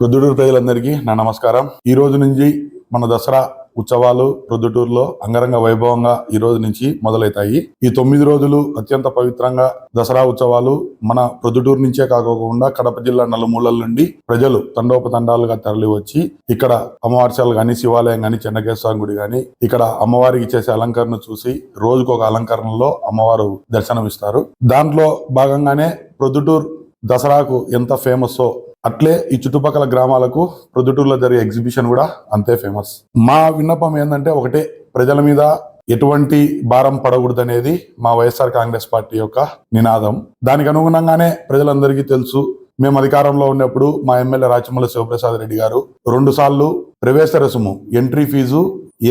ప్రొద్దుటూరు ప్రజలందరికీ నా నమస్కారం. ఈ రోజు నుంచి మన దసరా ఉత్సవాలు ప్రొద్దుటూరులో అంగరంగ వైభవంగా ఈ రోజు నుంచి మొదలవుతాయి. ఈ తొమ్మిది రోజులు అత్యంత పవిత్రంగా దసరా ఉత్సవాలు మన ప్రొద్దుటూరు నుంచే కాకోకుండా కడప జిల్లా నలుమూలల నుండి ప్రజలు తండోపతండాలుగా తరలి వచ్చి ఇక్కడ అమ్మవారిశాలు గాని శివాలయం గాని చెన్నకేశ్వర గుడి గాని ఇక్కడ అమ్మవారికి చేసే అలంకరణ చూసి రోజుకు ఒక అలంకరణలో అమ్మవారు దర్శనమిస్తారు. దాంట్లో భాగంగానే ప్రొద్దుటూరు దసరాకు ఎంత ఫేమస్సో అట్లే ఈ చుట్టుపక్కల గ్రామాలకు ప్రొద్దుటూరులో జరిగే ఎగ్జిబిషన్ కూడా అంతే ఫేమస్. మా విన్నపం ఏంటంటే ఒకటే ప్రజల మీద ఎటువంటి భారం పడకూడదనేది మా వైఎస్ఆర్ కాంగ్రెస్ పార్టీ యొక్క నినాదం. దానికి అనుగుణంగానే ప్రజలందరికీ తెలుసు మేము అధికారంలో ఉన్నప్పుడు మా ఎమ్మెల్యే రాచమల్ల శివప్రసాద్ రెడ్డి గారు రెండు సార్లు ప్రవేశ రుసుము ఎంట్రీ ఫీజు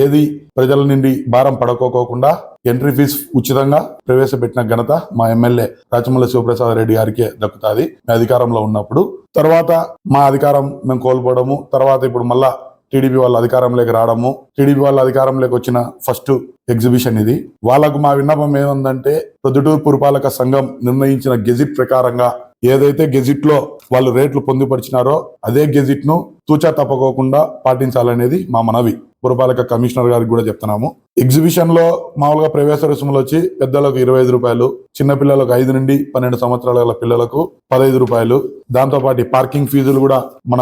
ఏది ప్రజల నుండి భారం పడకోకోకుండా ఎంట్రీ ఫీజు ఉచితంగా ప్రవేశపెట్టిన ఘనత మా ఎమ్మెల్యే రాచమల్ల శివప్రసాద్ రెడ్డి గారికే దక్కుతుంది. అధికారంలో ఉన్నప్పుడు తర్వాత మా అధికారం మేము కోల్పోవడము తర్వాత ఇప్పుడు మళ్ళా టీడీపీ వాళ్ళ అధికారంలోకి రావడము టీడీపీ వాళ్ళ అధికారంలోకి వచ్చిన ఫస్ట్ ఎగ్జిబిషన్ ఇది. వాళ్ళకు మా విన్నపం ఏముందంటే ప్రొద్దుటూరు పురపాలక సంఘం నిర్ణయించిన గెజిట్ ప్రకారంగా ఏదైతే గెజిట్లో వాళ్ళు రేట్లు పొందుపరిచినారో అదే గెజిట్ను తూచా తప్పకోకుండా పాటించాలనేది మా మనవి. పురపాలక కమిషనర్ గారికి కూడా చెప్తున్నాము. ఎగ్జిబిషన్లో మామూలుగా ప్రవేశ రుసుములు వచ్చి పెద్దలకు ఇరవై ఐదు రూపాయలు చిన్న పిల్లలకు ఐదు నుండి పన్నెండు సంవత్సరాల గల పిల్లలకు పదహైదు రూపాయలు. దాంతో పాటు పార్కింగ్ ఫీజులు కూడా మన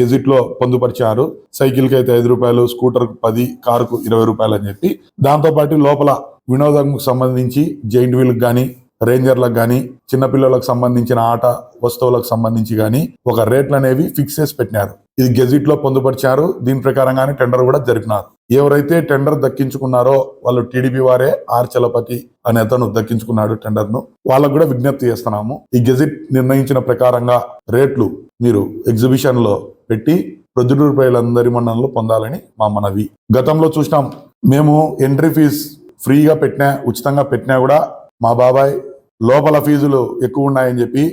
గెజిట్లో పొందుపరిచారు. సైకిల్కి అయితే ఐదు రూపాయలు స్కూటర్కు పది కారుకు ఇరవై రూపాయలు అని చెప్పి. దాంతో పాటు లోపల వినోదంకు సంబంధించి జైంట్ వీల్ కానీ రేంజర్లకు కానీ చిన్నపిల్లలకు సంబంధించిన ఆట వస్తువులకు సంబంధించి కానీ ఒక రేట్లు అనేవి ఫిక్స్ చేసి పెట్టినారు. ఇది గెజిట్లో పొందుపరిచారు. దీని ప్రకారంగానే టెండర్ కూడా జరిపినారు. ఎవరైతే టెండర్ దక్కించుకున్నారో వాళ్ళు టీడీపీ వారే ఆర్ చలపతి అనే అతను దక్కించుకున్నాడు టెండర్ను వాళ్ళకు కూడా విజ్ఞప్తి చేస్తున్నాము. ఈ గెజిట్ నిర్ణయించిన ప్రకారంగా రేట్లు మీరు ఎగ్జిబిషన్లో పెట్టి ప్రొద్దుటూరు ప్రజలందరి మన్ననలు పొందాలని మా మనవి. గతంలో చూసినాం. మేము ఎంట్రీ ఫీజ్ ఫ్రీగా పెట్టినా ఉచితంగా పెట్టినా కూడా మా బాబాయ్ లోపల ఫీజులు ఎక్కువ ఉన్నాయని చెప్పి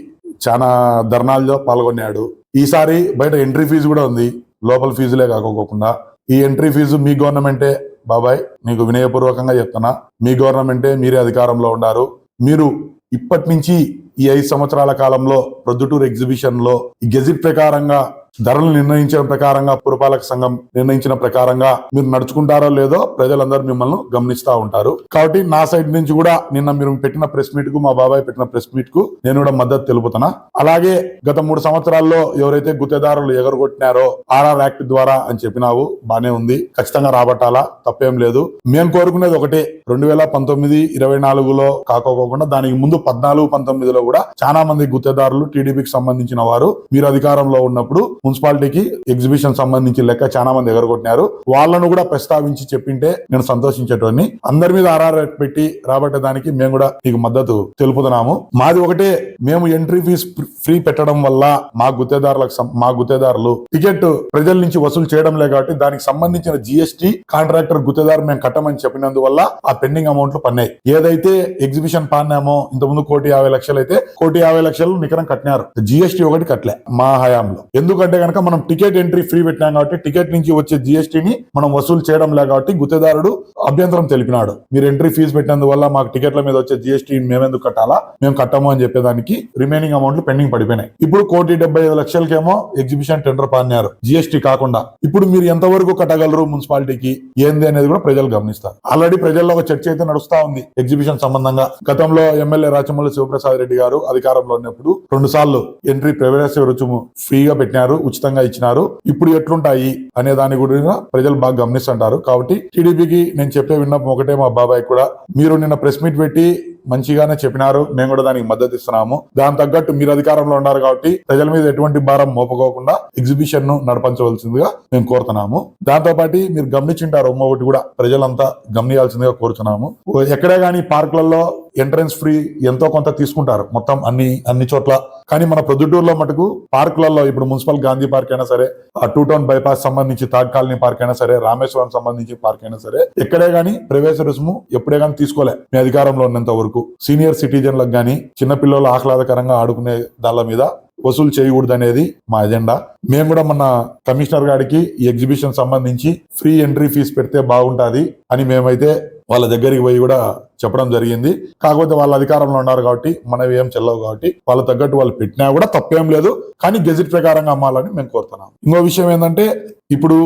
చాలా ధర్నాల్లో పాల్గొన్నాడు. ఈసారి బయట ఎంట్రీ ఫీజు కూడా ఉంది. లోపల ఫీజులే కాకోకుండా. ఈ ఎంట్రీ ఫీజు మీ గవర్నమెంటే బాబాయ్. నీకు వినయపూర్వకంగా చెప్తున్నా. మీ గవర్నమెంటే మీరే అధికారంలో ఉన్నారు మీరు ఇప్పటి నుంచి ఈ ఐదు సంవత్సరాల కాలంలో ప్రొద్దుటూరు ఎగ్జిబిషన్లో ఈ గెజిట్ ప్రకారంగా ధరలు నిర్ణయించిన ప్రకారంగా పురపాలక సంఘం నిర్ణయించిన ప్రకారంగా మీరు నడుచుకుంటారో లేదో ప్రజలందరూ మిమ్మల్ని గమనిస్తా ఉంటారు. కాబట్టి నా సైడ్ నుంచి కూడా నిన్న మీరు పెట్టిన ప్రెస్ మీట్కు మా బాబాయ్ పెట్టిన ప్రెస్ మీట్కు నేను కూడా మద్దతు తెలుపుతున్నా. అలాగే గత మూడు సంవత్సరాల్లో ఎవరైతే గుత్తేదారులు ఎగరగొట్టినారో ఆర్ఆర్ యాక్ట్ ద్వారా అని చెప్పినావు బానే ఉంది. ఖచ్చితంగా రాబట్టాలా? తప్పేం లేదు. మేము కోరుకునేది ఒకటే. రెండు వేల పంతొమ్మిది ఇరవై నాలుగులో కాకోకుండా దానికి ముందు పద్నాలుగు పంతొమ్మిదిలో కూడా చాలా మంది గుత్తేదారులు టీడీపీకి సంబంధించిన వారు మీరు అధికారంలో ఉన్నప్పుడు మున్సిపాలిటీకి ఎగ్జిబిషన్ సంబంధించి లెక్క చాలా మంది ఎగరగొట్టినారు. వాళ్ళను కూడా ప్రస్తావించి చెప్పింటే నేను సంతోషించేటోని అందరి మీద ఆర్ఆర్ పెట్టి రాబట్టడానికి మేము కూడా నీకు మద్దతు తెలుపుతున్నాము. మాది ఒకటే మేము ఎంట్రీ ఫీజు ఫ్రీ పెట్టడం వల్ల మా గుత్తేదారులకు మా గుత్తేదారులు టికెట్ ప్రజల నుంచి వసూలు చేయడం లే కాబట్టి దానికి సంబంధించిన జిఎస్టి కాంట్రాక్టర్ గుత్తేదారు మేము కట్టమని చెప్పినందువల్ల ఆ పెండింగ్ అమౌంట్లు పన్నాయి. ఏదైతే ఎగ్జిబిషన్ పాన్నామో ఇంతకుముందు కోటి యాభై లక్షలు అయితే కోటి యాభై లక్షలు నికరం కట్టినారు. జిఎస్టి ఒకటి కట్టలే మా హయాంలో. ఎందుకంటే కనుక మనం టికెట్ ఎంట్రీ ఫ్రీ పెట్టినాం కాబట్టి టికెట్ నుంచి వచ్చే జిఎస్టిని మనం వసూలు చేయడం లే కాబట్టి గుత్తేదారుడు అభ్యంతరం తెలిపినాడు. మీరు ఎంట్రీ ఫీజు పెట్టినందువల్ల మాకు టికెట్ల మీద వచ్చే జిఎస్టీ మేమెందుకు కట్టాలా? మేము కట్టము అని చెప్పేదానికి రిమైనింగ్ అమౌంట్లు పెండింగ్ పడిపోయినాయి. ఇప్పుడు కోటి డెబ్బై ఐదు లక్షలకేమో ఎగ్జిబిషన్ టెండర్ పాన్నారు జిఎస్టీ కాకుండా. ఇప్పుడు మీరు ఎంతవరకు కట్టగలరు మున్సిపాలిటీకి? ఏంది అనేది కూడా ప్రజలు గమనిస్తారు. ఆల్రెడీ ప్రజల్లో ఒక చర్చ అయితే నడుస్తా ఉంది ఎగ్జిబిషన్ సంబంధంగా. గతంలో ఎమ్మెల్యే రాచమల్లి శివప్రసాద్ రెడ్డి గారు అధికారంలో ఉన్నప్పుడు రెండు సార్లు ఎంట్రీ ప్రవేశ రుచుము ఫ్రీగా పెట్టినారు. ఉచితంగా ఇచ్చినారు. ఇప్పుడు ఎట్లుంటాయి అనే దాని గురించి ప్రజలు బాగా గమనిస్తుంటారు. కాబట్టి టీడీపీకి నేను చెప్పే విన్నపం ఒకటే మా బాబాయ్ కూడా. మీరు నిన్న ప్రెస్ మీట్ పెట్టి మంచిగానే చెప్పినారు. మేము కూడా దానికి మద్దతు ఇస్తున్నాము. దాని తగ్గట్టు మీరు అధికారంలో ఉన్నారు కాబట్టి ప్రజల మీద ఎటువంటి భారం మోపకోకుండా ఎగ్జిబిషన్ను నడపంచవలసిందిగా మేము కోరుతున్నాము. దాంతో పాటు మీరు గమనించింటారు ఒకటి కూడా ప్రజలంతా గమనించాల్సిందిగా కోరుతున్నాము ఎక్కడే గానీ పార్కులలో ఎంట్రన్స్ ఫ్రీ ఎంతో కొంత తీసుకుంటారు. మొత్తం అన్ని అన్ని చోట్ల. కానీ మన ప్రొద్దుటూరులో మటుకు పార్కులలో ఇప్పుడు మున్సిపల్ గాంధీ పార్క్ అయినా సరే ఆ టూ టౌన్ బైపాస్ సంబంధించి థర్డ్ కాలనీ పార్క్ అయినా సరే రామేశ్వరం సంబంధించి పార్క్ అయినా సరే ఎక్కడే గానీ ప్రవేశ రుసుము ఎప్పుడే గానీ తీసుకోలే. మీ అధికారంలో ఉన్నంత వరకు. సీనియర్ సిటిజన్లకు కానీ చిన్నపిల్లలు ఆహ్లాదకరంగా ఆడుకునే దాళ్ళ మీద వసూలు చేయకూడదు అనేది మా ఎజెండా. మేము కూడా మన కమిషనర్ గారికి ఈ ఎగ్జిబిషన్ సంబంధించి ఫ్రీ ఎంట్రీ ఫీజు పెడితే బాగుంటుంది అని మేమైతే వాళ్ళ దగ్గరికి పోయి కూడా చెప్పడం జరిగింది. కాకపోతే వాళ్ళ అధికారంలో ఉన్నారు కాబట్టి మనవి ఏం చెల్లవు కాబట్టి వాళ్ళ తగ్గట్టు వాళ్ళు పెట్టినా కూడా తప్పేం లేదు. కానీ గెజిట్ ప్రకారంగా అమ్మాలని మేము కోరుతున్నాం. ఇంకో విషయం ఏంటంటే ఇప్పుడు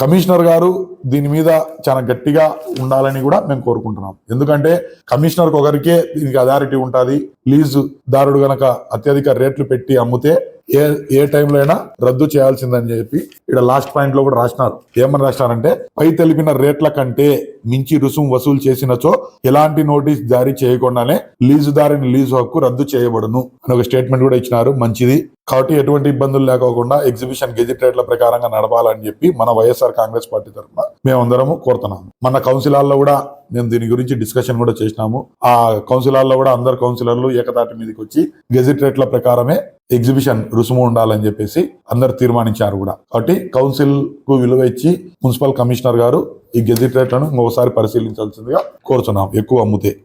కమిషనర్ గారు దీని మీద చాలా గట్టిగా ఉండాలని కూడా మేము కోరుకుంటున్నాం. ఎందుకంటే కమిషనర్ ఒకరికే దీనికి అథారిటీ ఉంటుంది. లీజు దారుడు గనక అత్యధిక రేట్లు పెట్టి అమ్మితే ఏ ఏ టైంలో అయినా రద్దు చేయాల్సిందని చెప్పి ఇక్కడ లాస్ట్ పాయింట్లో కూడా రాసినారు. ఏమని రాసినారంటే పై తెలిపిన రేట్ల కంటే మించి రుసుము వసూలు చేసినచో ఎలాంటి నోటీస్ జారీ చేయకుండానే లీజుదారుని లీజు హక్కు రద్దు చేయబడును అని ఒక స్టేట్మెంట్ కూడా ఇచ్చినారు. మంచిది. కాబట్టి ఎటువంటి ఇబ్బందులు లేకోకుండా ఎగ్జిబిషన్ గెజిట్ రేట్ల ప్రకారంగా నడపాలని చెప్పి మన వైఎస్ఆర్ కాంగ్రెస్ పార్టీ తరఫున మేమందరము కోరుతున్నాము. మన కౌన్సిలాల్లో కూడా మేము దీని గురించి డిస్కషన్ కూడా చేసినాము. ఆ కౌన్సిలాల్లో కూడా అందరు కౌన్సిలర్లు ఏకతాటి మీదకి వచ్చి గెజిట్ రేట్ల ప్రకారమే ఎగ్జిబిషన్ రుసుము ఉండాలని చెప్పేసి అందరు తీర్మానించారు కూడా. కాబట్టి కౌన్సిల్కు విలువ ఇచ్చి మున్సిపల్ కమిషనర్ గారు ఈ గెజిట్ రేట్లను ఇంకొకసారి పరిశీలించాల్సిందిగా కోరుతున్నాం ఎక్కువ అమ్ముతే.